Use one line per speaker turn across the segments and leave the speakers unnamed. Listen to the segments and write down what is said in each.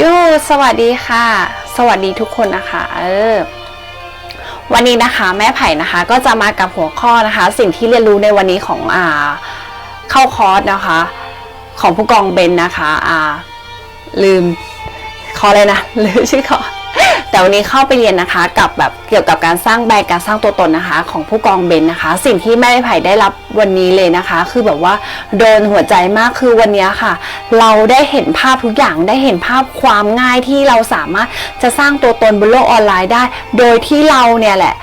ยูสวัสดีค่ะ สวัสดีทุกคนนะคะ เออ วันนี้นะคะ แม่ไผ่นะคะ ก็จะมากับหัวข้อนะคะ สิ่งที่เรียนรู้ในวันนี้ของอ่า เข้าคอร์สนะคะ ของผู้กองเบนนะคะ อ่า ลืมคอเลยนะลืมชื่อคอร์ แต่วันนี้เข้าไปเรียนนะคะกับแบบเกี่ยวกับการสร้างแบรนด์การสร้างตัวตนนะคะ ของผู้กองเบนนะคะ สิ่งที่แม่ไผ่ได้รับวันนี้เลยนะคะ คือแบบว่าโดนหัวใจมากคือวันนี้ค่ะ เราได้เห็นภาพทุกอย่างได้เห็นภาพความง่ายที่เราสามารถจะสร้างตัวตนบนโลกออนไลน์ได้ โดยที่เราเนี่ยแหละ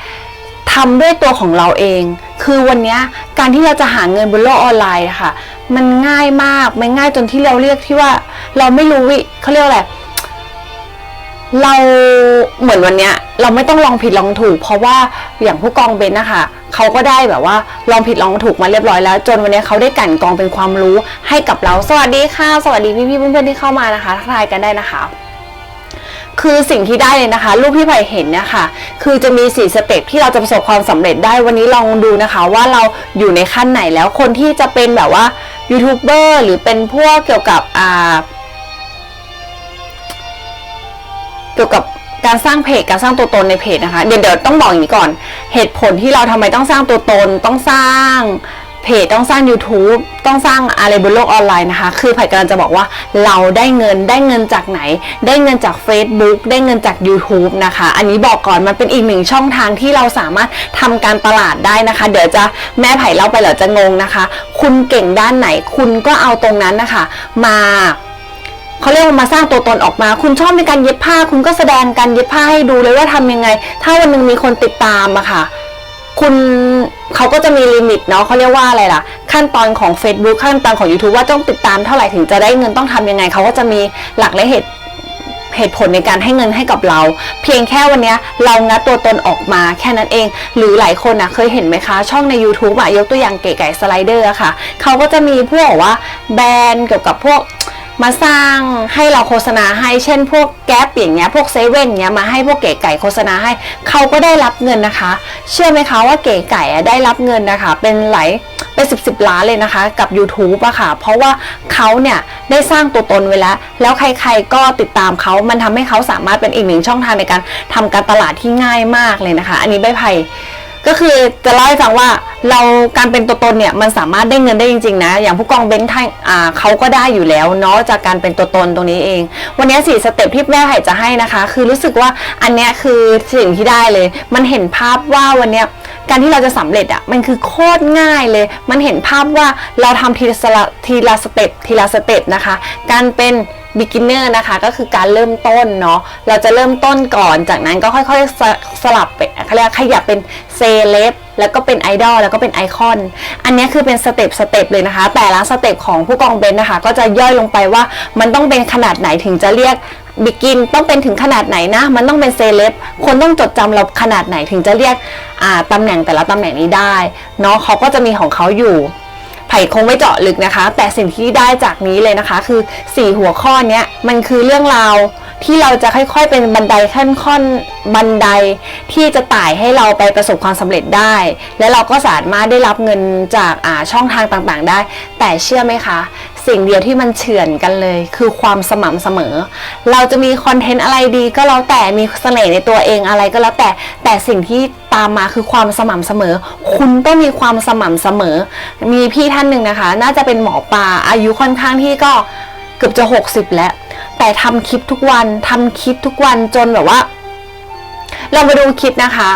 ทำด้วยตัวของเราเอง คือวันนี้การที่เราจะหาเงินบนโลกออนไลน์ะค่ะ มันง่ายมาก มันง่ายจนที่เราเรียกที่ว่า เราไม่รู้วิเขาเรียกอะไร เราเหมือนวันเนี้ยเราไม่ต้องลองผิดลองถูก เพราะว่าอย่างผู้กองเบนนะคะเขาก็ได้แบบว่าลองผิดลองถูกมาเรียบร้อยแล้ว จนวันนี้เขาได้กั่นกองเป็นความรู้ให้กับเรา สวัสดีค่ะ สวัสดีพี่ๆเพื่อนๆที่เข้ามานะคะทักทายกันได้นะคะ คือสิ่งที่ได้เลยนะคะ รูปที่ไผ่เห็นเนี่ยค่ะ คือจะมีสี่สเต็ปที่เราจะประสบความสำเร็จได้วันนี้ลองดูนะคะ ว่าเราอยู่ในขั้นไหนแล้วคนที่จะเป็นแบบว่ายูทูบเบอร์หรือเป็นพวกเกี่ยวกับอ่า กี่ยวกับการสร้างเพจการสร้างตัวตนในเพจนะคะเดี๋ยวเดี๋ยวต้องบอกอย่างนี้ก่อน เหตุผลที่เราทำไมต้องสร้างตัวตนต้องสร้างเพจต้องสร้าง YouTube ต้องสร้างอะไรบนโลกออนไลน์นะคะ คือผ่กำลังจะบอกว่าเราได้เงินได้เงินจากไหน ได้เงินจาก Facebook ได้เงินจาก YouTube นะคะ อันนี้บอกก่อนมันเป็นอีกหนึ่งช่องทางที่เราสามารถทำการตลาดได้นะคะ เดี๋ยวจะแม่ไผ่เล่าไปแล้วจะงงนะคะ คุณเก่งด้านไหน คุณก็เอาตรงนั้นนะคะ มา เขาเรียกว่ามาสร้างตัวตนออกมา คุณชอบในการเย็บผ้า คุณก็แสดงการเย็บผ้าให้ดูเลยว่าทำยังไง ถ้าวันหนึงมีคนติดตามอะค่ะ คุณเขาก็จะมีลิมิตเนาะเขาเรียกว่าอะไรล่ะ ขั้นตอนของ Facebook ขั้นตอนของ YouTube ว่าต้องติดตามเท่าไหร่ถึงจะได้เงินต้องทำยังไง เขาก็จะมีหลักและเหตุเหตุผลในการให้เงินให้กับเรา เพียงแค่วันนี้เรางัดตัวตนออกมาแค่นั้นเอง หรือหลายคนนะเคยเห็นไหมคะ ช่องใน YouTube อะยกตัวอย่างเก๋ไก่สไลเดอร์ค่ะ เขาก็จะมีพวกว่าแบรนด์เกี่ยวกับพวก มาสร้างให้เราโฆษณาให้เช่นพวกแก๊ปอย่างเงี้ยพวกเซเว่นเงี้ยมาให้พวกเก๋ไก่โฆษณาให้เขาก็ได้รับเงินนะคะ เชื่อไหมคะว่าเก๋ไก่ได้รับเงินนะคะ เป็นหลายเป็นสิบสิบล้านเลยนะคะ กับ YouTube อะค่ะ เพราะว่าเขาเนี่ยได้สร้างตัวตนไว้แล้ว แล้วใครๆก็ติดตามเขามันทำให้เขาสามารถเป็นอีกหนึ่งช่องทางในการทำการตลาดที่ง่ายมากเลยนะคะ อันนี้ใบไผ่ก็คือจะเล่าให้ฟังว่า เราการเป็นตัวตนเนี่ยมันสามารถได้เงินได้จริง ๆ นะ อย่างผู้กองเบนซ์ไทยอ่าเขาก็ได้อยู่แล้วเนาะจากการเป็นตัวตนตรงนี้เอง วันนี้สี่สเต็ปที่แม่ไห่จะให้นะคะ คือรู้สึกว่าอันเนี้ยคือสิ่งที่ได้เลย มันเห็นภาพว่าวันเนี้ยการที่เราจะสำเร็จอะ่ะมันคือโคตรง่ายเลย มันเห็นภาพว่าเราทำทีละทีละสเต็ปทีละสเต็ปนะคะ การเป็น beginner นะคะก็คือการเริ่มต้นเนาะเราจะเริ่มต้นก่อนจากนั้นก็ค่อยๆสสลับไปเขาเรียกขยับเป็นเซเลบแล้วก็เป็นไอดอลแล้วก็เป็นไอคอน อันนี้คือเป็นสเต็ปสเต็ปเลยนะคะ แต่ละสเต็ปของผู้กองเบนนะคะ ก็จะย่อยลงไปว่ามันต้องเป็นขนาดไหนถึงจะเรียกบิกินต้องเป็นถึงขนาดไหนนะ มันต้องเป็นเซเลบคนต้องจดจำเราขนาดไหนถึงจะเรียกตำแหน่งแต่ละตำแหน่งนี้ได้เนาะเขาก็จะมีของเขาอยู่ ไผ่คงไม่เจาะลึกนะคะ แต่สิ่งที่ได้จากนี้เลยนะคะ คือ 4 หัวข้อนี้มันคือเรื่องราวที่เราจะค่อยๆ เป็นบันไดขั้นค่อนบันไดที่จะไต่ให้เราไปประสบความสำเร็จได้ และเราก็สามารถได้รับเงินจากช่องทางต่างๆ ได้ แต่เชื่อไหมคะ สิ่งเดียวที่มันเฉือนกันเลย คือความสม่ำเสมอ เราจะมีคอนเทนต์อะไรดีก็แล้วแต่มีเสน่ห์ในตัวเองอะไรก็แล้วแต่แต่สิ่งที่ตามมาคือความสม่ำเสมอ คุณต้องมีความสม่ำเสมอ มีพี่ท่านหนึ่งนะคะ น่าจะเป็นหมอปลาอายุค่อนข้างที่ก็เกือบจะ 60 แล้ว แต่ทำคลิปทุกวันทำคลิปทุกวันจนแบบว่า เรามาดูคลิปนะคะ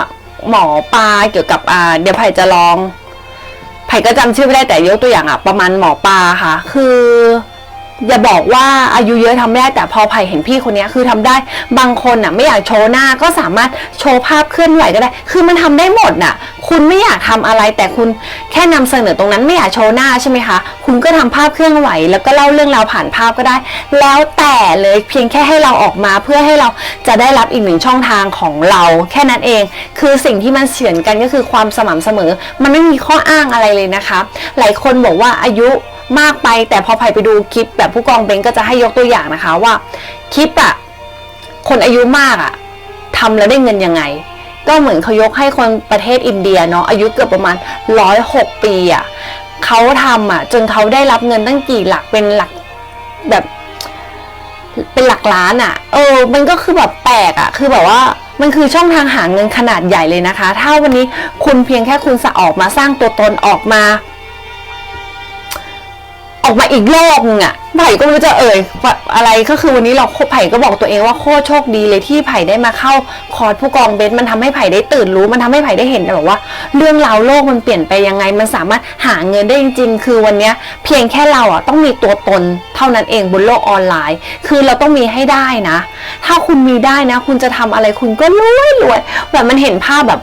หมอปลาเกี่ยวกับอ่าเดี๋ยวไผ่จะลอง ไผ่ก็จำชื่อไม่ได้แต่ยกตัวอย่างอะประมาณหมอปลาค่ะ คือ อย่าบอกว่าอายุเยอะทำไม่ได้แต่พอไผ่เห็นพี่คนนี้คือทำได้บางคนน่ะไม่อยากโชว์หน้าก็สามารถโชว์ภาพเคลื่อนไหวก็ได้ คือมันทำได้หมดน่ะ คุณไม่อยากทำอะไรแต่คุณแค่นำเสนอตรงนั้นไม่อยากโชว์หน้าใช่ไหมคะ คุณก็ทำภาพเคลื่อนไหว แล้วก็เล่าเรื่องราวผ่านภาพก็ได้ แล้วแต่เลยเพียงแค่ให้เราออกมาเพื่อให้เราจะได้รับอีกหนึ่งช่องทางของเราแค่นั้นเอง คือสิ่งที่มันเฉือนกันก็คือความสม่ำเสมอ มันไม่มีข้ออ้างอะไรเลยนะคะ หลายคนบอกว่าอายุ มากไป แต่พอไผ่ไปดูคลิปแบบผู้กองเบนก็จะให้ยกตัวอย่างนะคะว่าคลิปอะคนอายุมากอะทำแล้วได้เงินยังไง ก็เหมือนเขายกให้คนประเทศอินเดียเนาะอายุเกือบประมาณร้อยหกปีอะเขาทำอะจนเขาได้รับเงินตั้งกี่หลักเป็นหลักแบบเป็นหลักล้านอะ่ะ เออ มันก็คือแบบแปลกอะ่ะ คือแบบว่า มันคือช่องทางหาเงินขนาดใหญ่เลยนะคะ ถ้าวันนี้คุณเพียงแค่คุณสะออกมาสร้างตัวตนออกมา ออกมาอีกโลกนึงอะไผ่ก็ไม่รู้จะเอ่ยอะไรก็คือวันนี้เราไผ่ก็บอกตัวเองว่าโคตรโชคดีเลยที่ไผ่ได้มาเข้าคอร์สผู้กองเบนมันทำให้ไผ่ได้ตื่นรู้ มันทำให้ไผ่ได้เห็นแบบว่า เรื่องราวโลกมันเปลี่ยนไปยังไง มันสามารถหาเงินได้จริง ๆ คือวันนี้เพียงแค่เราอะต้องมีตัวตนเท่านั้นเองบนโลกออนไลน์ คือเราต้องมีให้ได้นะ ถ้าคุณมีได้นะ คุณจะทำอะไรคุณก็รวยรวยแบบมันเห็นภาพแบบ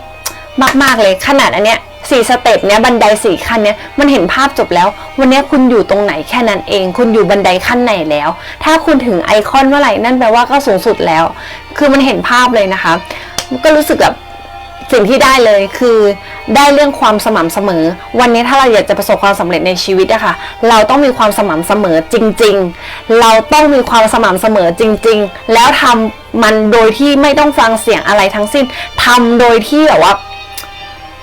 มาก ๆเลยขนาดอันเนี้ย สี่สเต็ปเนี้ยบันไดสี่ขั้นเนี้ยมันเห็นภาพจบแล้ว วันนี้คุณอยู่ตรงไหนแค่นั้นเอง คุณอยู่บันไดขั้นไหนแล้ว ถ้าคุณถึงไอคอนเมื่อไหร่นั่นแปลว่าก็สูงสุดแล้ว คือมันเห็นภาพเลยนะคะ ก็รู้สึกแบบสิ่งที่ได้เลยคือได้เรื่องความสม่ำเสมอ วันนี้ถ้าเราอยากจะประสบความสำเร็จในชีวิตอะค่ะ เราต้องมีความสม่ำเสมอจริง ๆ เราต้องมีความสม่ำเสมอจริง ๆ แล้วทำมันโดยที่ไม่ต้องฟังเสียงอะไรทั้งสิ้นทำโดยที่แบบว่า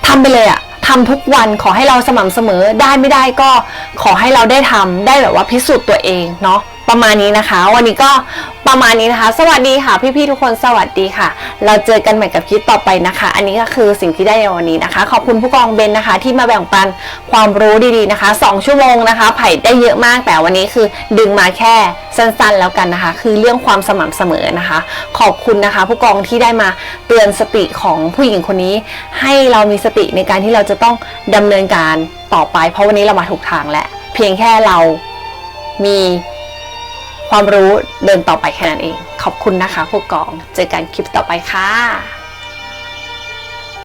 ทำไปเลยอะ ทำทุกวันขอให้เราสม่ำเสมอได้ไม่ได้ก็ขอให้เราได้ทำได้แบบว่าพิสูจน์ตัวเองเนาะ ประมาณนี้นะคะ วันนี้ก็ประมาณนี้นะคะ สวัสดีค่ะพี่ๆทุกคนสวัสดีค่ะ เราเจอกันใหม่กับคลิปต่อไปนะคะ อันนี้ก็คือสิ่งที่ได้ในวันนี้นะคะ ขอบคุณผู้กองเบนนะคะ ที่มาแบ่งปันความรู้ดีๆนะคะ 2 ชั่วโมงนะคะ ไผ่ได้เยอะมากแต่วันนี้คือดึงมาแค่สั้นๆแล้วกันนะคะ คือเรื่องความสม่ำเสมอนะคะ ขอบคุณนะคะ ผู้กองที่ได้มาเตือนสติของผู้หญิงคนนี้ ให้เรามีสติในการที่เราจะต้องดำเนินการต่อไป เพราะวันนี้เรามาถูกทางแล้วเพียงแค่เรามี ความรู้เดินต่อไปแค่นั้นเอง ขอบคุณนะคะผู้กอง เจอกันคลิปต่อไปค่ะ